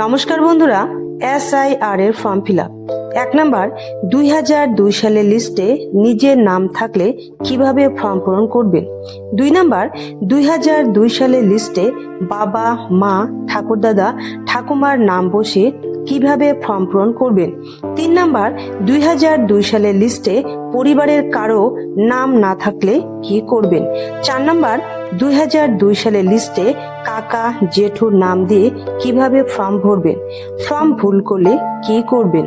নমস্কার বন্ধুরা S I R এর ফর্ম ফিল আপ। এক নাম্বার, দুই হাজার দুই সালের লিস্টে নিজের নাম থাকলে কীভাবে ফর্ম পূরণ করবেন? দুই নাম্বার, দুই হাজার দুই সালের লিস্টে বাবা, মা ঠাকুরদাদা ঠাকুমার নাম বসে কীভাবে ফর্ম পূরণ করবেন? তিন নাম্বার, দুই হাজার দুই সালের লিস্টে পরিবারের কারও নাম না থাকলে কি করবেন? চার নাম্বার দুই হাজার দুই সালের লিস্টে কাকা জেঠুর নাম দিয়ে কীভাবে ফর্ম ভরবেন? ফর্ম ভুল করলে কি করবেন?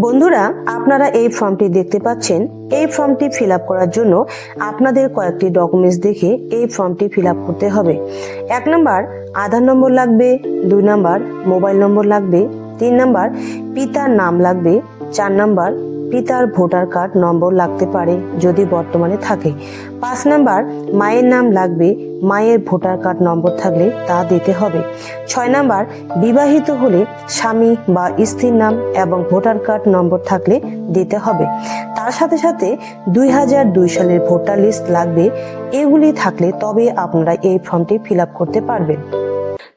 বন্ধুরা, আপনারা এই ফর্মটি দেখতে পাচ্ছেন। এই ফর্মটি ফিল করার জন্য আপনাদের কয়েকটি ডকুমেন্টস দেখে এই ফর্মটি ফিল করতে হবে। এক নম্বর, আধার নম্বর লাগবে। দুই নম্বর মোবাইল নম্বর লাগবে। তিন নম্বর, পিতার নাম লাগবে। চার নাম্বার পিতার ভোটার কার্ড নম্বর লাগতে পারে যদি বর্তমানে থাকে। পাঁচ নাম্বার, মায়ের নাম লাগবে, মায়ের ভোটার কার্ড নম্বর থাকলে তা দিতে হবে। ছয় নাম্বার, বিবাহিত হলে স্বামী বা স্ত্রীর নাম এবং ভোটার কার্ড নম্বর থাকলে দিতে হবে। তার সাথে সাথে দুই হাজার দুই সালের ভোটার লিস্ট লাগবে। এগুলি থাকলে তবে আপনারা এই ফর্মটি ফিল করতে পারবেন।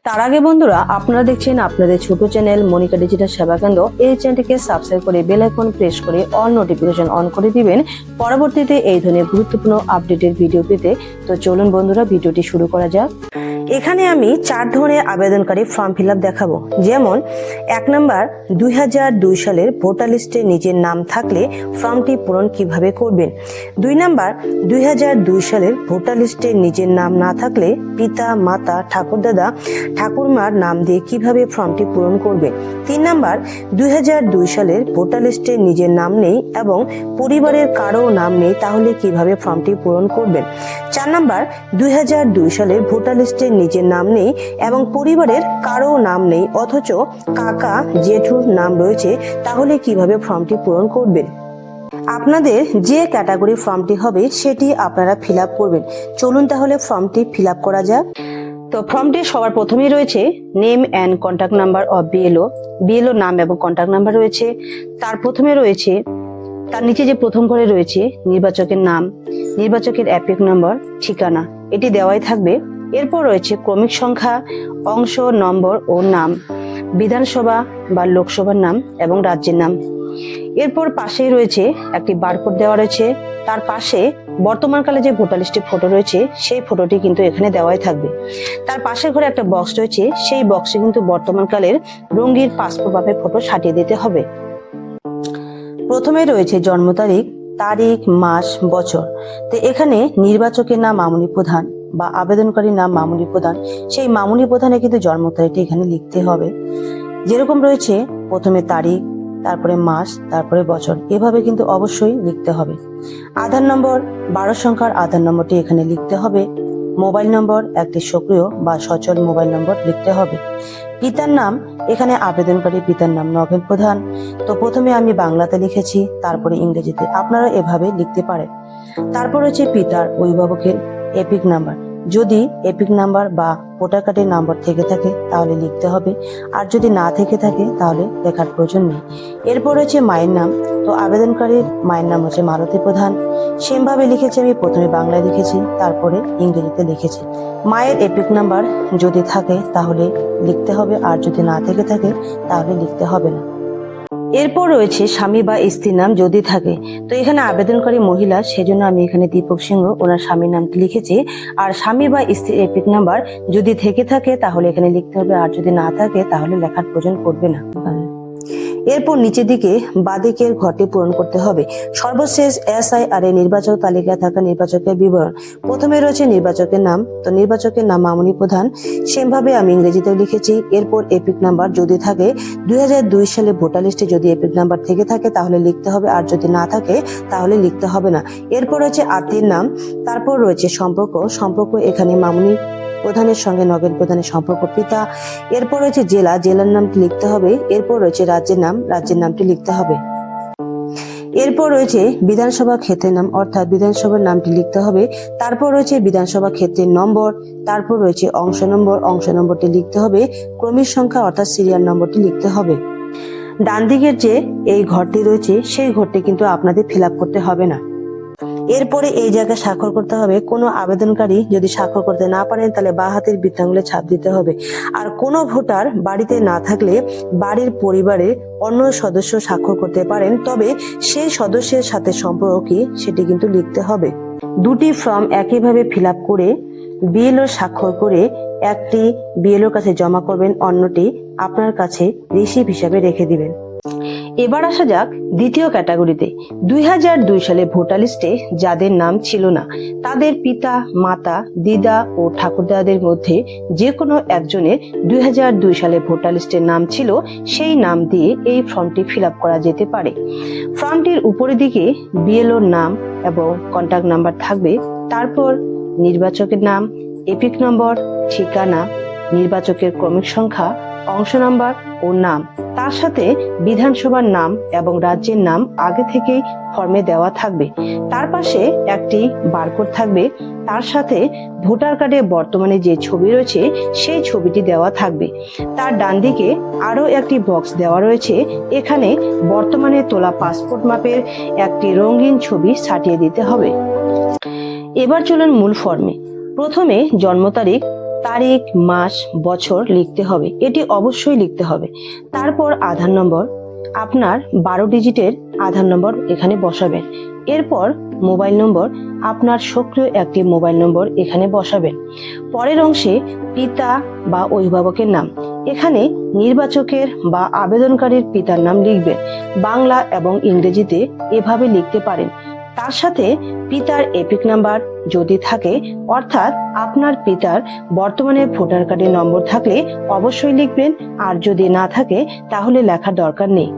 তার আগে বন্ধুরা, আপনারা দেখছেন আপনাদের ছোট চ্যানেল মনিকা ডিজিটাল সেবা কেন্দ্র। এই চ্যানেলটিকে সাবস্ক্রাইব করে বেল আইকন প্রেস করে অল নোটিফিকেশন অন করে দিবেন। পরবর্তীতে এই ধরনের গুরুত্বপূর্ণ আপডেটের ভিডিও পেতে। তো চলুন বন্ধুরা ভিডিওটি শুরু করা যাক। এখানে আমি চার ধরনের আবেদনকারী ফর্ম ফিল দেখাবো। যেমন, এক নম্বর, দুই হাজার দুই সালের ভোটার লিস্টে নিজের নাম থাকলে ফর্মটি পূরণ কীভাবে করবেন? দুই নম্বর, দুই হাজার দুই সালের ভোটার লিস্টে নিজের নাম না থাকলে পিতা, মাতা ঠাকুরদাদা ঠাকুরমার নাম দিয়ে কীভাবে ফর্মটি পূরণ করবে তিন নম্বর, দুই হাজার দুই সালের ভোটার লিস্টে নিজের নাম নেই এবং পরিবারের কারও নাম নেই তাহলে কীভাবে ফর্মটি পূরণ করবেন? চার নম্বর, দুই হাজার দুই সালের ভোটার লিস্টে নিজের নাম নেই এবং পরিবারের কারও নাম নেই, অথচ কাকা জেঠুর নাম রয়েছে, তাহলে কীভাবে ফর্মটি পূরণ করবেন? আপনাদের যে ক্যাটাগরি ফর্মটি হবে, সেটি আপনারা ফিল করবেন। চলুন তাহলে ফর্মটি ফিল করা যাক। তো ফর্মটি সবার প্রথমেই রয়েছে, name and contact number of BLO. BLO নাম এবং কন্ট্যাক্ট নাম্বার রয়েছে। তার প্রথমে রয়েছে, তার নিচে যে প্রথম ঘরে রয়েছে, নির্বাচকের নাম, নির্বাচকের অ্যাপিক নম্বর, ঠিকানা। এটি দেওয়াই থাকবে। এরপর রয়েছে ক্রমিক সংখ্যা, অংশ, নম্বর ও নাম, বিধানসভা বা লোকসভার নাম এবং রাজ্যের নাম। এরপর পাশেই রয়েছে একটি বারকোড দেওয়া রয়েছে। তার পাশে বর্তমানকালে যে ভোটার লিস্টের ফটো রয়েছে, সেই ফটোটি কিন্তু এখানে দেওয়াই থাকবে। তার পাশের ঘরে একটা বক্স রয়েছে, সেই বক্সে কিন্তু বর্তমানকালের রঙ্গির পাসপোর্ট মাপের ফটো সাটিয়ে দিতে হবে। প্রথমে রয়েছে জন্ম তারিখ তারিখ, মাস, বছর। তো এখানে নির্বাচকের নাম মামুনি প্রধান। বা আবেদনকারীর নাম মামুনি প্রধান, সেই মামুনি প্রধানে কিন্তু জন্ম তারিখটি এখানে লিখতে হবে। যেরকম রয়েছে, প্রথমে তারিখ, তারপরে মাস, তারপরে বছর, এভাবে কিন্তু অবশ্যই লিখতে হবে। আধার নম্বর, বারো সংখ্যার আধার নম্বরটি এখানে লিখতে হবে। মোবাইল নম্বর, একটি সক্রিয় বা সচল মোবাইল নম্বর লিখতে হবে। পিতার নাম, এখানে আবেদনকারী পিতার নাম নভেল প্রধান। তো প্রথমে আমি বাংলাতে লিখেছি, তারপরে ইংরেজিতে। আপনারা এভাবে লিখতে পারেন। তারপর হচ্ছে পিতার অভিভাবকের এপিক নাম্বার। যদি এপিক নাম্বার বা ভোটার কার্ডের নাম্বার থেকে থাকে, তাহলে লিখতে হবে। আর যদি না থেকে থাকে, তাহলে লেখার প্রয়োজন নেই। এরপর হচ্ছে মায়ের নাম। তো আবেদনকারীর মায়ের নাম হচ্ছে মালতী প্রধান। সেমভাবে লিখেছি আমি, প্রথমে বাংলায় লিখেছি, তারপরে ইংরেজিতে লিখেছি। মায়ের এপিক নাম্বার যদি থাকে, তাহলে লিখতে হবে। আর যদি না থেকে থাকে, তাহলে লিখতে হবে না। এরপর রয়েছে স্বামী বা স্ত্রীর নাম যদি থাকে। তো এখানে আবেদনকারী মহিলা, সেজন্য আমি এখানে দীপক সিংহ, ওনার স্বামীর নামটি লিখেছি। আর স্বামী বা স্ত্রীর এপিক নাম্বার যদি থেকে থাকে, তাহলে এখানে লিখতে হবে, আর যদি না থাকে, তাহলে লেখার প্রয়োজন করবে না। এরপর নিচের দিকে বাদিকের ঘরটি পূরণ করতে হবে। সর্বশেষ এস আই আর এ নির্বাচক তালিকায় থাকা নির্বাচকের বিবরণ। প্রথমে রয়েছে নির্বাচকের নাম। তো নির্বাচকের নাম মামুনি প্রধান। সেমভাবে আমি ইংরেজিতেও লিখেছি। এরপর এপিক নাম্বার যদি থাকে, দুই হাজার দুই সালে ভোটার লিস্টে যদি এপিক নাম্বার থেকে থাকে, তাহলে লিখতে হবে। আর যদি না থাকে, তাহলে লিখতে হবে না। এরপর রয়েছে আত্মীয় নাম। তারপর রয়েছে সম্পর্ক। সম্পর্ক এখানে মামুনি প্রধানের সঙ্গে নগেন প্রধানের সম্পর্ক পিতা। এরপর রয়েছে জেলা, জেলার নামটি লিখতে হবে। এরপর রয়েছে রাজ্যের নাম, রাজ্যের নামটি লিখতে হবে। এরপর রয়েছে বিধানসভা ক্ষেত্রের নাম, অর্থাৎ বিধানসভার নামটি লিখতে হবে। তারপর রয়েছে বিধানসভা ক্ষেত্রের নম্বর, তারপর রয়েছে অংশ নম্বর, অংশ নম্বরটি লিখতে হবে। ক্রমিক সংখ্যা, অর্থাৎ সিরিয়াল নম্বরটি লিখতে হবে। ডান দিকের যে এই ঘরটি রয়েছে, সেই ঘরটি কিন্তু আপনাদের ফিল করতে হবে না। এরপরে এই জায়গায় স্বাক্ষর করতে হবে। কোনো আবেদনকারী যদি স্বাক্ষর করতে না পারেন, তাহলে বা হাতের বৃত্তাঙ্গুলে ছাপ দিতে হবে। আর কোনো ভোটার বাড়িতে না থাকলে বাড়ির পরিবারে অন্য সদস্য স্বাক্ষর করতে পারেন, তবে সেই সদস্যের সাথে সম্পর্ক কি সেটি কিন্তু লিখতে হবে। দুটি ফর্ম একইভাবে ফিল করে বিএলও স্বাক্ষর করে একটি বিএলওর কাছে জমা করবেন, অন্যটি আপনার কাছে রিসিভ হিসাবে রেখে দিবেন। এবার আসা যাক দ্বিতীয় ক্যাটাগরিতে। দুই হাজার দুই সালে ভোটার লিস্টে যাদের নাম ছিল না, তাদের পিতা, মাতা, দিদা ও ঠাকুরদাদের মধ্যে যে কোনো একজনের দুই হাজার দুই সালে ভোটার লিস্টের নাম ছিল, সেই নাম দিয়ে এই ফর্মটি ফিল করা যেতে পারে। ফর্মটির উপরের দিকে বিএলওর নাম এবং কন্ট্যাক্ট নাম্বার থাকবে, তারপর নির্বাচকের নাম, এপিক নম্বর, ঠিকানা, নির্বাচকের ক্রমিক সংখ্যা অংশ নাম্বার ও নাম। তার সাথে বিধানসভার নাম এবং রাজ্যের নাম আগে থেকেই ফর্মে দেওয়া থাকবে। তার পাশে একটি বারকোড থাকবে। তার সাথে ভোটার কার্ডে বর্তমানে যে ছবি রয়েছে, সেই ছবিটি দেওয়া থাকবে। তার ডান দিকে আরও একটি বক্স দেওয়া রয়েছে। এখানে বর্তমানে তোলা পাসপোর্ট মাপের একটি রঙিন ছবি ছাটিয়ে দিতে হবে। এবার চলুন মূল ফর্মে। প্রথমে জন্ম তারিখ তারিখ, মাস, বছর লিখতে হবে। এটি অবশ্যই লিখতে হবে। তারপর আধার নম্বর। আপনার বারো ডিজিটের আধার নম্বর এখানে বসাবেন। এরপর মোবাইল নম্বর। আপনার সক্রিয় একটি মোবাইল নম্বর এখানে বসাবেন। পরের অংশে পিতা বা অভিভাবকের নাম। এখানে নির্বাচকের বা আবেদনকারীর পিতার নাম লিখবেন। বাংলা এবং ইংরেজিতে এভাবে লিখতে পারেন। তার সাথে পিতার এপিক নাম্বার যদি থাকে, অর্থাৎ আপনার পিতার বর্তমানে ভোটার কার্ডের নম্বর থাকলে অবশ্যই লিখবেন, আর যদি না থাকে, তাহলে লেখার দরকার নেই।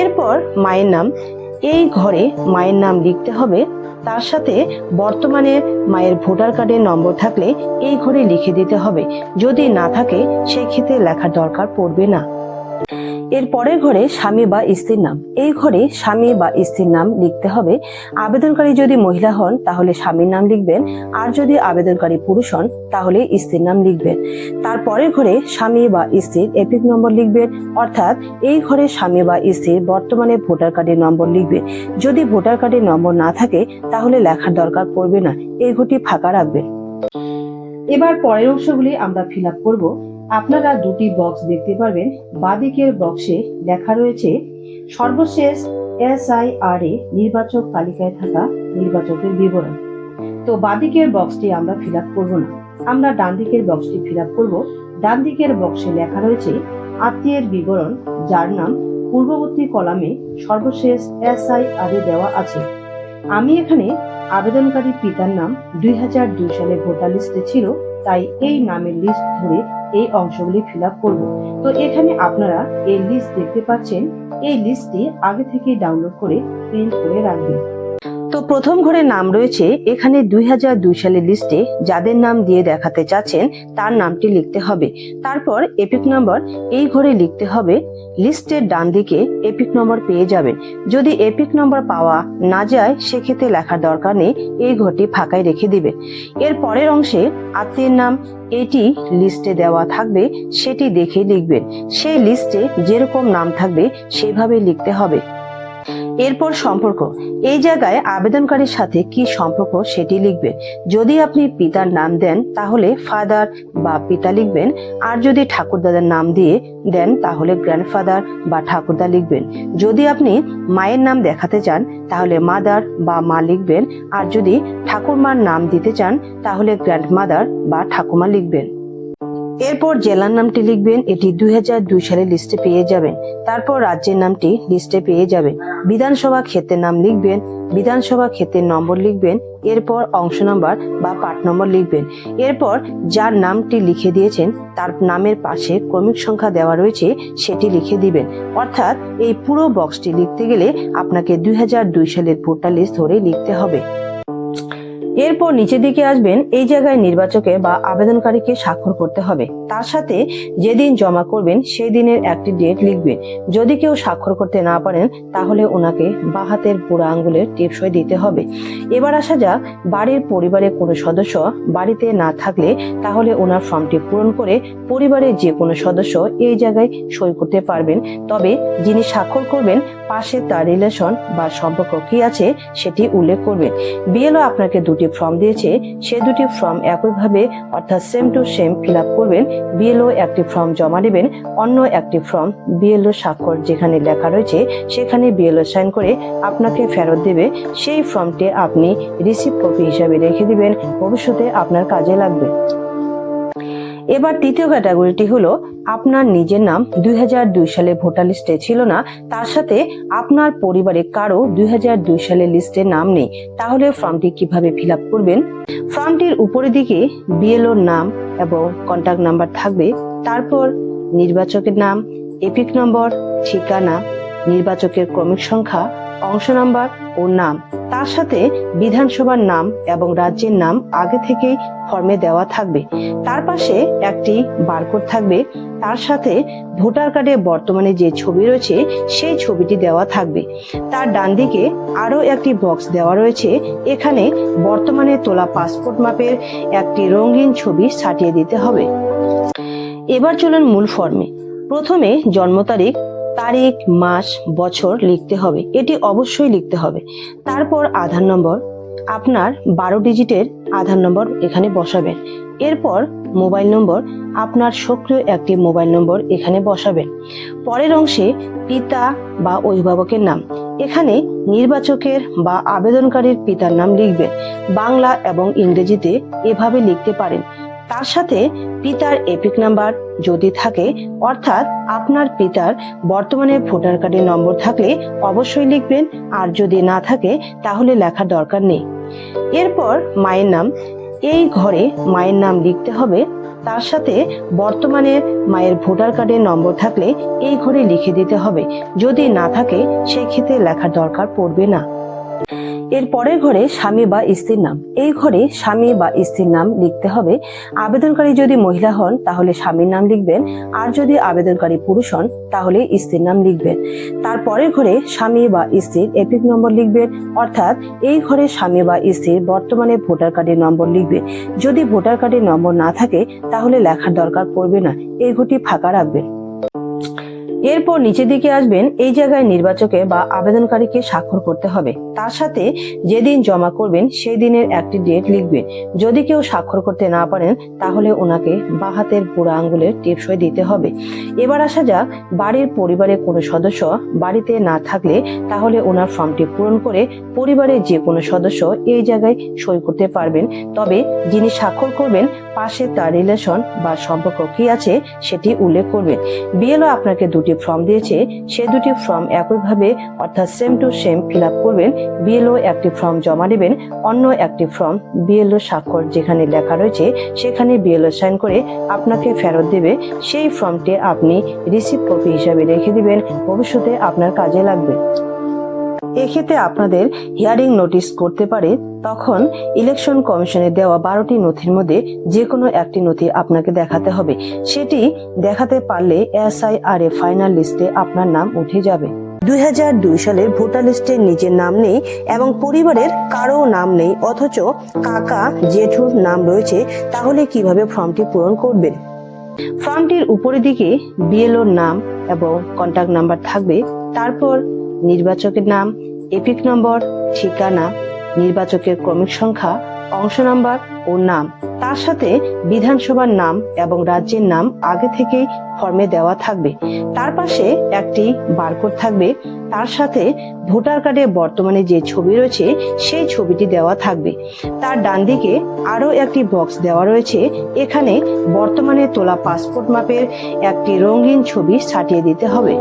এরপর মায়ের নাম, এই ঘরে মায়ের নাম লিখতে হবে, তার সাথে বর্তমানে মায়ের ভোটার কার্ডের নম্বর থাকলে এই ঘরে লিখে দিতে হবে। যদি না থাকে সেই ক্ষেত্রে লেখার দরকার পড়বে না। এর পরের ঘরে স্বামী বা স্ত্রীর নাম। এই ঘরে স্বামী বা স্ত্রীর নাম লিখতে হবে। আবেদনকারী যদি মহিলা হন, তাহলে স্বামীর নাম লিখবেন। আর যদি আবেদনকারী পুরুষ হন, তাহলে স্ত্রীর নাম লিখবেন। তার পরের ঘরে স্বামী বা স্ত্রীর এপিক নম্বর লিখবেন। অর্থাৎ এই ঘরে স্বামী বা স্ত্রীর বর্তমানে ভোটার কার্ডের নম্বর লিখবেন যদি ভোটার কার্ডের নম্বর না থাকে, তাহলে লেখার দরকার পড়বে না। এই ঘরটি ফাঁকা রাখবেন। এবার পরের অংশগুলি আমরা ফিল আপ করব। আপনারা দুটি বক্স দেখতে পারবেন। বাদিকের বক্সে লেখা রয়েছে, সর্বশেষ এস আই আর এ নির্বাচক তালিকায় থাকা নির্বাচকের বিবরণ। তো বাদিকের বক্সটি আমরা ফিল আপ করব না। আমরা ডান দিকের বক্সটি ফিল আপ করব। ডান দিকের বক্সে লেখা রয়েছে, আত্মীয়ের বিবরণ, যার নাম, পূর্ববর্তী কলামে সর্বশেষ এস আই আর এ দেওয়া আছে। আমি এখানে আবেদনকারী পিতার নাম দুই হাজার দুই সালে ভোটার লিস্টে ছিল, তাই এই নামের লিস্ট ধরে এই অংশগুলি ফিল আপ করব। তো এখানে আপনারা এই লিস্ট দেখতে পাচ্ছেন। এই লিস্টটি আগে থেকে ডাউনলোড করে প্রিন্ট করে রাখবেন। তো প্রথম ঘরে নাম রয়েছে, এখানে দুই সালের লিস্টে যাদের নাম দিয়ে দেখাতে চাচ্ছেন, তার নামটি লিখতে হবে। তারপর এপিক নম্বর এই ঘরে লিখতে হবে লিস্টের ডান দিকে এপিক নম্বর পেয়ে যাবেন। যদি এপিক নম্বর পাওয়া না যায়, সেক্ষেত্রে লেখার দরকার নেই, এই ঘরটি ফাঁকায় রেখে দিবে। এর পরের অংশে আত্মীয়ের নাম, এটি লিস্টে দেওয়া থাকবে, সেটি দেখে লিখবেন। সেই লিস্টে যেরকম নাম থাকবে সেইভাবে লিখতে হবে। এরপর সম্পর্ক। এই জায়গায় আবেদনকারীর সাথে কি সম্পর্ক সেটি লিখবে। যদি আপনি পিতার নাম দেন, তাহলে ফাদার বা পিতা লিখবেন। আর যদি ঠাকুরদাদার নাম দিয়ে দেন, তাহলে গ্র্যান্ডফাদার বা ঠাকুরদা লিখবেন। যদি আপনি মায়ের নাম দেখাতে চান, তাহলে মাদার বা মা লিখবেন। আর যদি ঠাকুরমার নাম দিতে চান, তাহলে গ্র্যান্ডমাদার বা ঠাকুমা লিখবেন। এরপর জেলার নামটি লিখবেন, এটি দুই সালের লিস্টে পেয়ে যাবেন। তারপর রাজ্যের নামটি লিস্টে পেয়ে যাবেন। বিধানসভা ক্ষেত্রের নাম লিখবেন, বিধানসভা ক্ষেত্রের নম্বর লিখবেন, এরপর অংশ নম্বর বা পার্ট নম্বর লিখবেন। এরপর যার নামটি লিখে দিয়েছেন, তার নামের পাশে ক্রমিক সংখ্যা দেওয়া রয়েছে, সেটি লিখে দিবেন। অর্থাৎ এই পুরো বক্সটি লিখতে গেলে আপনাকে দুই হাজার দুই সালের ভোটার লিস্ট ধরে লিখতে হবে। এরপর নিচের দিকে আসবেন এই জায়গায় নির্বাচকে বা আবেদনকারীকে স্বাক্ষর করতে হবে। তার সাথে যেদিন জমা করবেন সেই দিনের একটি ডেট লিখবেন। যদি কেউ স্বাক্ষর করতে না পারেন, তাহলে ওনাকে বা হাতের বুড়া আঙ্গুলের টিপসই দিতে হবে। এবার আসা যাক, বাড়ির পরিবারের কোনো সদস্য বাড়িতে না থাকলে তাহলে ওনার ফর্মটি পূরণ করে পরিবারের যে কোনো সদস্য এই জায়গায় সই করতে পারবেন। তবে যিনি স্বাক্ষর করবেন, পাশে তার রিলেশন বা সম্পর্ক কি আছে সেটি উল্লেখ করবেন। বিএলও আপনাকে দুটি ফর্ম দিয়েছে, সে দুটি ফর্ম একইভাবে, অর্থাৎ সেম টু সেম ফিল করবেন বিএলও একটি ফর্ম জমা দেবেন, অন্য একটি ফর্ম বিএলও স্বাক্ষর যেখানে লেখা রয়েছে, সেখানে বিএলও সাইন করে আপনাকে ফেরত দেবে। সেই ফর্মটি আপনি রিসিভ কপি হিসাবে রেখে দিবেন, ভবিষ্যতে আপনার কাজে লাগবে। এবার তৃতীয় ক্যাটাগরিটি হলো আপনার নিজের নাম দুই হাজার দুই সালে ভোটার লিস্টে ছিল না, তার সাথে আপনার পরিবারে কারও দুই সালে লিস্টে নাম নেই। তাহলে ফর্মটি কীভাবে ফিল করবেন? ফর্মটির উপরের দিকে বিএলওর নাম এবং কন্ট্যাক্ট নাম্বার থাকবে। তারপর নির্বাচকের নাম এপিক নম্বর ঠিকানা, নির্বাচকের ক্রমিক সংখ্যা, অংশ নাম্বার ও নাম। তার সাথে বিধানসভার নাম এবং রাজ্যের নাম আগে থেকেই ফর্মে দেওয়া থাকবে। তার পাশে একটি বারকোড থাকবে। তার সাথে ভোটার কার্ডে বর্তমানে যে ছবি রয়েছে, সেই ছবিটি দেওয়া থাকবে। তার ডান দিকে আরও একটি বক্স দেওয়া রয়েছে। এখানে বর্তমানে তোলা পাসপোর্ট মাপের একটি রঙিন ছবি ছাটিয়ে দিতে হবে। এবার চলুন মূল ফর্মে। প্রথমে জন্ম তারিখ তারিখ, মাস, বছর লিখতে হবে। এটি অবশ্যই লিখতে হবে। তারপর আধার নম্বর। আপনার বারো ডিজিটের আধার নম্বর এখানে বসাবেন। এরপর মোবাইল নম্বর। আপনার সক্রিয় একটি মোবাইল নম্বর এখানে বসাবেন। পরের অংশে পিতা বা অভিভাবকের নাম। এখানে নির্বাচকের বা আবেদনকারীর পিতার নাম লিখবেন। বাংলা এবং ইংরেজিতে এভাবে লিখতে পারেন। তার সাথে পিতার এপিক নাম্বার যদি থাকে, অর্থাৎ আপনার পিতার বর্তমানে ভোটার কার্ডের নম্বর থাকলে অবশ্যই লিখবেন, আর যদি না থাকে, তাহলে লেখার দরকার নেই। এরপর মায়ের নাম, এই ঘরে মায়ের নাম লিখতে হবে, তার সাথে বর্তমানে মায়ের ভোটার কার্ডের নম্বর থাকলে এই ঘরে লিখে দিতে হবে। যদি না থাকে সেই ক্ষেত্রে লেখার দরকার পড়বে না। এর পরের ঘরে স্বামী বা স্ত্রীর নাম। এই ঘরে স্বামী বা স্ত্রীর নাম লিখতে হবে। আবেদনকারী যদি মহিলা হন, তাহলে স্বামীর নাম লিখবেন। আর যদি আবেদনকারী পুরুষ হন, তাহলে স্ত্রীর নাম লিখবেন। তার পরের ঘরে স্বামী বা স্ত্রীর এপিক নম্বর লিখবেন। অর্থাৎ এই ঘরে স্বামী বা স্ত্রীর বর্তমানে ভোটার কার্ডের নম্বর লিখবে। যদি ভোটার কার্ডের নম্বর না থাকে, তাহলে লেখার দরকার পড়বে না। এই ঘরটি ফাঁকা রাখবেন। এরপর নিচের দিকে আসবেন, এই জায়গায় নির্বাচকে বা আবেদনকারীকে স্বাক্ষর করতে হবে। তার সাথে যেদিন জমা করবেন সেই দিনের একটি ডেট লিখবেন। যদি কেউ স্বাক্ষর করতে না পারেন, তাহলে ওনাকে বা হাতের বুড়া আঙ্গুলের টিপসই দিতে হবে। এবার আসা যাক, বাড়ির পরিবারের কোনো সদস্য বাড়িতে না থাকলে, তাহলে ওনার ফর্মটি পূরণ করে পরিবারের যে কোনো সদস্য এই জায়গায় সই করতে পারবেন। তবে যিনি স্বাক্ষর করবেন পাশে তার রিলেশন বা সম্পর্ক কি আছে সেটি উল্লেখ করবেন বিএলও আপনাকে দুটি ফর্ম দিয়েছে। সে দুটি ফর্ম একইভাবে অর্থাৎ same to same fill up করবেন। বিএলও একটি ফর্ম জমা দেবেন। অন্য একটি ফর্ম বিএলও স্বাক্ষর যেখানে লেখা রয়েছে, সেখানে বিএলও সাইন করে আপনাকে ফেরত দেবে। সেই ফর্মটি আপনি রিসিভ কপি হিসাবে রেখে দিবেন। ভবিষ্যতে আপনার কাজে লাগবে। এক্ষেত্রে আপনাদের হিয়ারিং নোটিশ করতে পারে, তখন ইলেকশন কমিশনের দেওয়া বারোটি নথির মধ্যে যে কোনো একটি নথি আপনাকে দেখাতে হবে। সেটি দেখাতে পারলে এসআইআর এ ফাইনাল লিস্টে আপনার নাম উঠে যাবে। দুই সালের ভোটার লিস্টে নিজের নাম নেই এবং পরিবারের কারও নাম নেই, অথচ কাকা জেঠুর নাম রয়েছে, তাহলে কীভাবে ফর্মটি পূরণ করবেন ফর্মটির উপরের দিকে বিএলওর নাম এবং কন্ট্যাক্ট নাম্বার থাকবে, তারপর নির্বাচকের নাম, এপিক নম্বর, ঠিকানা, নির্বাচকের ক্রমিক সংখ্যা, অংশ নাম্বার ও নাম। তার সাথে বিধানসভার নাম এবং রাজ্যের নাম আগে থেকেই ফর্মে দেওয়া থাকবে। তার পাশে একটি বারকোড থাকবে। তার সাথে ভোটার কার্ডে বর্তমানে যে ছবি রয়েছে, সেই ছবিটি দেওয়া থাকবে। তার ডান দিকে আরও একটি বক্স দেওয়া রয়েছে। এখানে বর্তমানে তোলা পাসপোর্ট মাপের একটি রঙিন ছবি ছাটিয়ে দিতে হবে।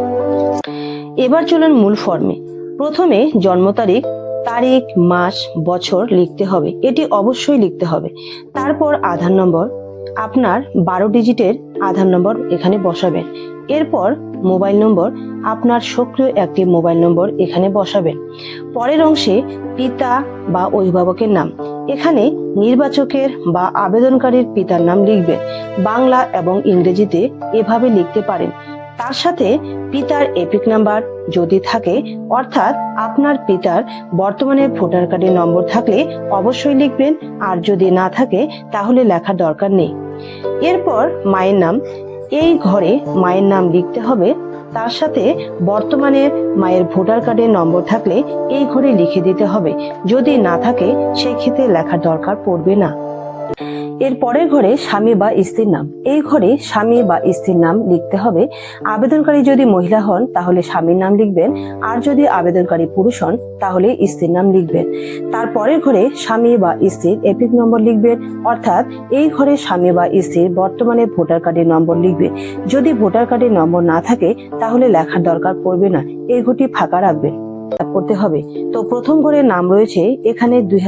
এবার চলুন মূল ফর্মে প্রথমে জন্ম তারিখ তারিখ, মাস, বছর লিখতে হবে। এটি অবশ্যই লিখতে হবে। তারপর আধার নম্বর। আপনার বারো ডিজিটের আধার নম্বর এখানে বসাবেন। এরপর মোবাইল নম্বর। আপনার সক্রিয় একটি মোবাইল নম্বর এখানে বসাবেন। পরের অংশে পিতা বা অভিভাবকের নাম। এখানে নির্বাচকের বা আবেদনকারীর পিতার নাম লিখবেন। বাংলা এবং ইংরেজিতে এভাবে লিখতে পারেন। তার সাথে পিতার এপিক নাম্বার যদি থাকে, অর্থাৎ আপনার পিতার বর্তমানে ভোটার কার্ডের নম্বর থাকলে অবশ্যই লিখবেন, আর যদি না থাকে, তাহলে লেখার দরকার নেই। এরপর মায়ের নাম, এই ঘরে মায়ের নাম লিখতে হবে, তার সাথে বর্তমানে মায়ের ভোটার কার্ডের নম্বর থাকলে এই ঘরে লিখে দিতে হবে। যদি না থাকে সেই ক্ষেত্রে লেখার দরকার পড়বে না। এর পরের ঘরে স্বামী বা স্ত্রীর নাম। এই ঘরে স্বামী বা স্ত্রীর নাম লিখতে হবে। আবেদনকারী যদি মহিলা হন, তাহলে স্বামীর নাম লিখবেন। আর যদি আবেদনকারী পুরুষ হন, তাহলে স্ত্রীর নাম লিখবেন। তারপরের ঘরে স্বামী বা স্ত্রীর এপিক নম্বর লিখবেন। অর্থাৎ এই ঘরে স্বামী বা স্ত্রীর বর্তমানে ভোটার কার্ডের নম্বর লিখবে। যদি ভোটার কার্ডের নম্বর না থাকে, তাহলে লেখার দরকার পড়বে না। এই ঘরটি ফাঁকা রাখবেন। করতে হবে। তো প্রথম ঘরের নাম রয়েছে, এখানে দুই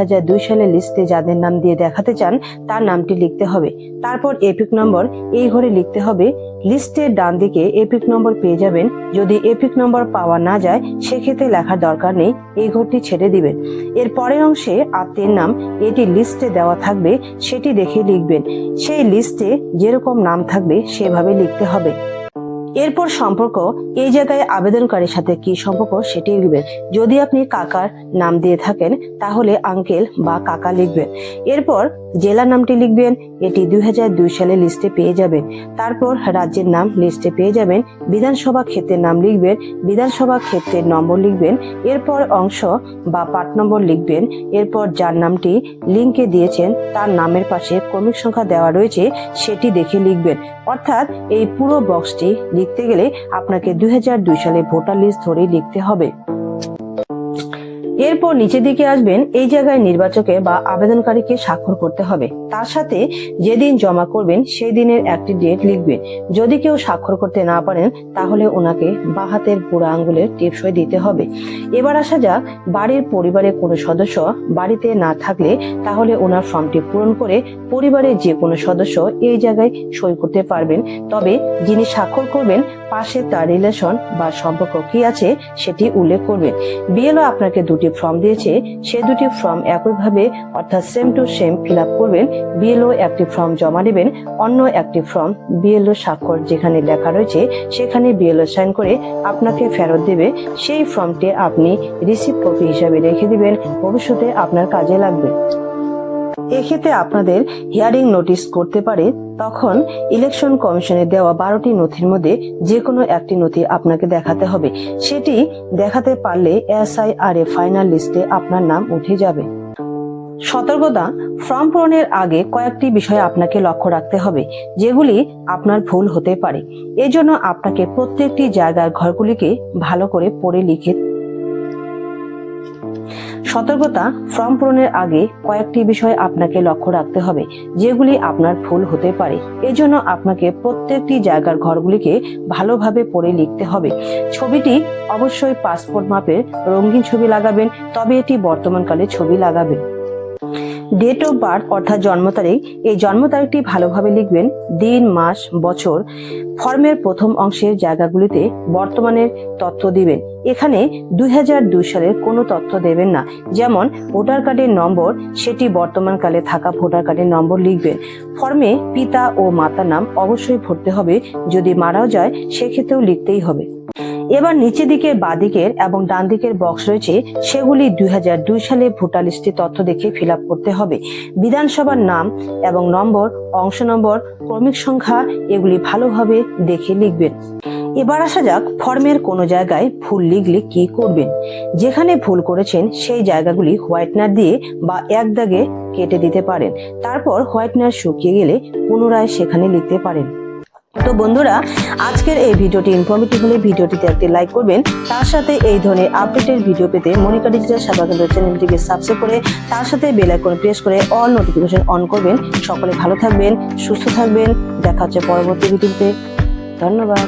সালের লিস্টে যাদের নাম দিয়ে দেখাতে চান, তার নামটি লিখতে হবে। তারপর এপিক নম্বর এই ঘরে লিখতে হবে লিস্টের ডান দিকে এপিক নম্বর পেয়ে যাবেন। যদি এপিক নম্বর পাওয়া না যায়, সেক্ষেত্রে লেখার দরকার নেই, এই ঘরটি ছেড়ে দিবেন। এর পরের অংশে আত্মীয়ের নাম, এটি লিস্টে দেওয়া থাকবে, সেটি দেখে লিখবেন। সেই লিস্টে যেরকম নাম থাকবে, সেভাবে লিখতে হবে। এরপর সম্পর্ক এই জায়গায় আবেদনকারীর সাথে কি সম্পর্ক সেটি লিখবেন যদি আপনি কাকার নাম দিয়ে থাকেন, তাহলে আঙ্কেল বা কাকা লিখবেন এরপর জেলা নামটি লিখবেন, এটি দুই হাজার দুই সালে লিস্টে পেয়ে যাবেন। তারপর রাজ্যের নাম লিস্টে পেয়ে যাবেন, বিধানসভা ক্ষেত্রের নাম লিখবেন, বিধানসভা ক্ষেত্রের নম্বর লিখবেন, এরপর অংশ বা পার্ট নম্বর লিখবেন, এরপর যার নামটি লিঙ্কে দিয়েছেন, তার নামের পাশে ক্রমিক সংখ্যা দেওয়া রয়েছে, সেটি দেখে লিখবেন। অর্থাৎ এই পুরো বক্সটি লিখতে গেলে আপনাকে দুই হাজার দুই সালে ভোটার লিস্ট ধরেই লিখতে হবে। এরপর নিচের দিকে আসবেন, এই জায়গায় নির্বাচকে বা আবেদনকারীকে স্বাক্ষর করতে হবে। তার সাথে যেদিন জমা করবেন সেই দিনের একটি ডেট লিখবেন। যদি কেউ স্বাক্ষর করতে না পারেন, তাহলে ওনাকে বা হাতের বুড়া আঙ্গুলের টিপসই দিতে হবে। এবার আসা যাক, বাড়ির পরিবারের কোনো সদস্য বাড়িতে না থাকলে, তাহলে ওনার ফর্মটি পূরণ করে পরিবারের যে কোনো সদস্য এই জায়গায় সই করতে পারবেন। তবে যিনি স্বাক্ষর করবেন, পাশে তার রিলেশন বা সম্পর্ক কি আছে, সেটি উল্লেখ করবেন। বিএলও আপনাকে দুটি ফর্ম দিয়েছে, সে দুটি ফর্ম একইভাবে অর্থাৎ same to same fill up করবেন বিএলও একটি ফর্ম জমা দেবেন, অন্য একটি ফর্ম বিএলও স্বাক্ষর যেখানে লেখা রয়েছে, সেখানে বিএলও সাইন করে আপনাকে ফেরত দেবে, সেই ফর্মটি আপনি রিসিভ কপি হিসাবে রেখে দিবেন, ভবিষ্যতে আপনার কাজে লাগবে। এক্ষেত্রে আপনাদের হিয়ারিং নোটিশ করতে পারে। তখন ইলেকশন কমিশনের দেওয়া বারোটি নথির মধ্যে যে কোনো একটি নথি আপনাকে দেখাতে হবে। সেটি দেখাতে পারলে এসআইআর এ ফাইনাল লিস্টে আপনার নাম উঠে যাবে। সতর্কতা ফর্ম পূরণের আগে কয়েকটি বিষয় আপনাকে লক্ষ্য রাখতে হবে, যেগুলি আপনার ভুল হতে পারে। এজন্য আপনাকে প্রত্যেকটি জায়গার ঘরগুলিকে ভালো করে পড়ে লিখে সতর্কতা ফর্ম পূরণের আগে কয়েকটি বিষয় আপনাকে লক্ষ্য রাখতে হবে, যেগুলি আপনার ভুল হতে পারে। এজন্য আপনাকে প্রত্যেকটি জায়গার ঘরগুলিকে ভালোভাবে পড়ে লিখতে হবে। ছবিটি অবশ্যই পাসপোর্ট মাপের রঙিন ছবি লাগাবেন, তবে এটি বর্তমানকালে ছবি লাগাবেন। ডেট অফ বার্থ অর্থাৎ জন্ম তারিখ, এই জন্ম তারিখটি ভালোভাবে লিখবেন দিন, মাস, বছর। ফর্মের প্রথম অংশের জায়গাগুলিতে বর্তমানের তথ্য দিবেন। এখানে দুই হাজার দুই সালের কোনো তথ্য দেবেন না। যেমন, ভোটার কার্ডের নম্বর, সেটি বর্তমানকালে থাকা ভোটার কার্ডের নম্বর লিখবেন। ফর্মে পিতা ও মাতার নাম অবশ্যই ভরতে হবে। যদি মারাও যায়, সেক্ষেত্রেও লিখতেই হবে। এবার নিচের দিকে বাদিকের এবং ডান দিকের বক্স রয়েছে, সেগুলি দুই সালে ভোটার লিস্টে তথ্য দেখে ফিল করতে হবে। বিধানসভার নাম এবং নম্বর, অংশ নম্বর, ক্রমিক সংখ্যা, এগুলি ভালোভাবে দেখে লিখবেন। এবার আসা যাক ফর্মের কোনো জায়গায় ভুল লিখলে কি করবেন। যেখানে ভুল করেছেন, সেই জায়গাগুলি হোয়াইটনার দিয়ে বা এক দাগে কেটে দিতে পারেন। তারপর হোয়াইটনার শুকিয়ে গেলে পুনরায় সেখানে লিখতে পারেন। তো বন্ধুরা, আজকের এই ভিডিওটি ইনফরমেটিভ হলে ভিডিওটিতে একটি লাইক করবেন। তার সাথে এই ধরনের আপডেটের ভিডিও পেতে মনিকা ডিজিটাল সেবা কেন্দ্র চ্যানেলটিকে সাবস্ক্রাইব করে, তার সাথে বেল আইকন প্রেস করে অল নোটিফিকেশন অন করবেন। সকলে ভালো থাকবেন, সুস্থ থাকবেন। দেখা হচ্ছে পরবর্তী ভিডিওতে ধন্যবাদ।